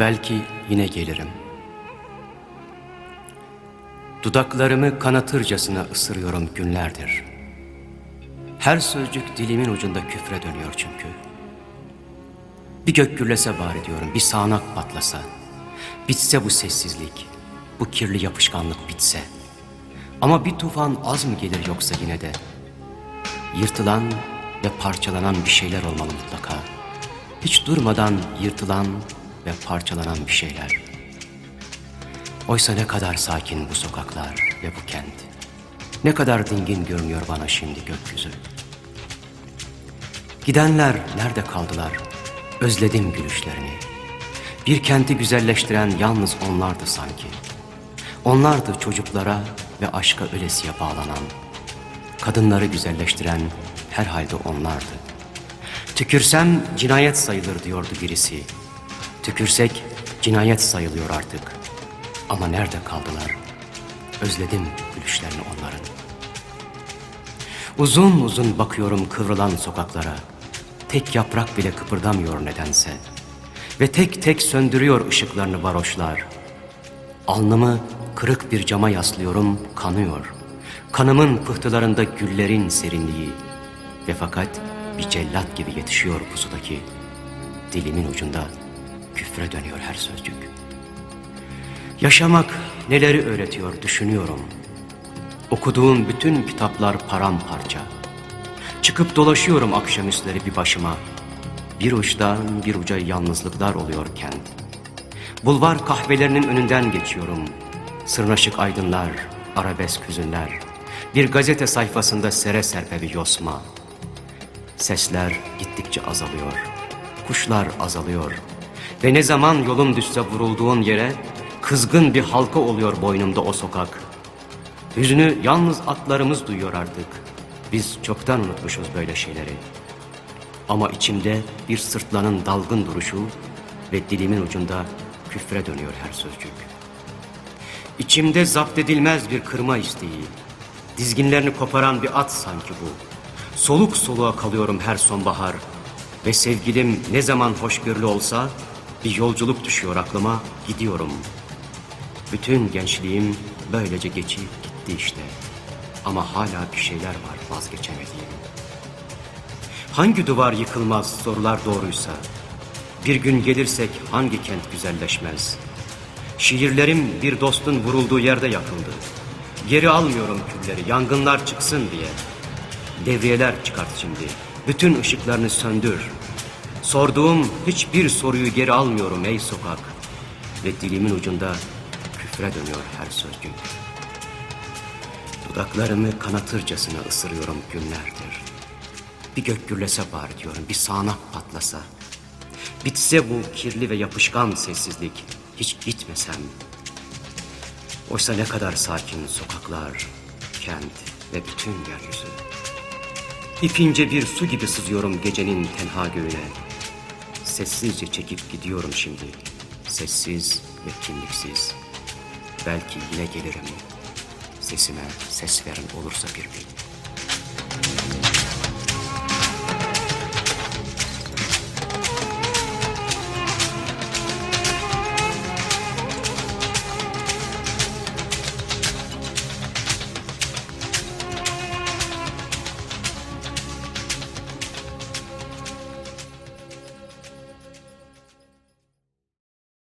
Belki yine gelirim. Dudaklarımı kanatırcasına ısırıyorum günlerdir. Her sözcük dilimin ucunda küfre dönüyor çünkü. Bir gök gürlese bari diyorum, bir sağanak patlasa. Bitse bu sessizlik, bu kirli yapışkanlık bitse. Ama bir tufan az mı gelir yoksa yine de? Yırtılan ve parçalanan bir şeyler olmalı mutlaka. Hiç durmadan yırtılan ve parçalanan bir şeyler. Oysa ne kadar sakin bu sokaklar ve bu kent. Ne kadar dingin görünüyor bana şimdi gökyüzü. Gidenler nerede kaldılar? Özledim gülüşlerini. Bir kenti güzelleştiren yalnız onlardı sanki. Onlardı çocuklara ve aşka ölesiye bağlanan. Kadınları güzelleştiren herhalde onlardı. Tükürsem cinayet sayılır diyordu birisi. Tükürsek cinayet sayılıyor artık. Ama nerede kaldılar? Özledim gülüşlerini onların. Uzun uzun bakıyorum kıvrılan sokaklara. Tek yaprak bile kıpırdamıyor nedense. Ve tek tek söndürüyor ışıklarını varoşlar. Alnımı kırık bir cama yaslıyorum, kanıyor. Kanımın pıhtılarında güllerin serinliği. Ve fakat bir cellat gibi yetişiyor pusudaki. Dilimin ucunda küfre dönüyor her sözcük. Yaşamak neleri öğretiyor düşünüyorum. Okuduğum bütün kitaplar paramparça. Çıkıp dolaşıyorum akşamüstleri bir başıma. Bir uçtan bir uca yalnızlıklar oluyor kent. Bulvar kahvelerinin önünden geçiyorum. Sırnaşık aydınlar, arabesk hüzünler. Bir gazete sayfasında sere serpe bir yosma. Sesler gittikçe azalıyor. Kuşlar azalıyor. Ve ne zaman yolum düşse vurulduğun yere kızgın bir halka oluyor boynumda o sokak. Hüznü yalnız atlarımız duyuyor artık. Biz çoktan unutmuşuz böyle şeyleri. Ama içimde bir sırtlanın dalgın duruşu ve dilimin ucunda küfre dönüyor her sözcük. İçimde zapt edilmez bir kırma isteği. Dizginlerini koparan bir at sanki bu. Soluk soluğa kalıyorum her sonbahar. Ve sevgilim ne zaman hoşgörülü olsa bir yolculuk düşüyor aklıma, gidiyorum. Bütün gençliğim böylece geçip gitti işte. Ama hala bir şeyler var vazgeçemediğim. Hangi duvar yıkılmaz sorular doğruysa? Bir gün gelirsek hangi kent güzelleşmez? Şiirlerim bir dostun vurulduğu yerde yakıldı. Geri almıyorum külleri yangınlar çıksın diye. Devriyeler çıkart şimdi. Bütün ışıklarını söndür. Sorduğum hiçbir soruyu geri almıyorum ey sokak. Ve dilimin ucunda küfre dönüyor her sözcük. Dudaklarımı kanatırcasına ısırıyorum günlerdir. Bir gök gürlese bari diyorum, bir sağanak patlasa. Bitse bu kirli ve yapışkan sessizlik, hiç gitmesem. Oysa ne kadar sakin sokaklar, kent ve bütün yeryüzü. İpince bir su gibi sızıyorum gecenin tenha göğüne. Sessizce çekip gidiyorum şimdi, sessiz ve kimliksiz. Belki yine gelirim, sesime ses veren olursa bir gün.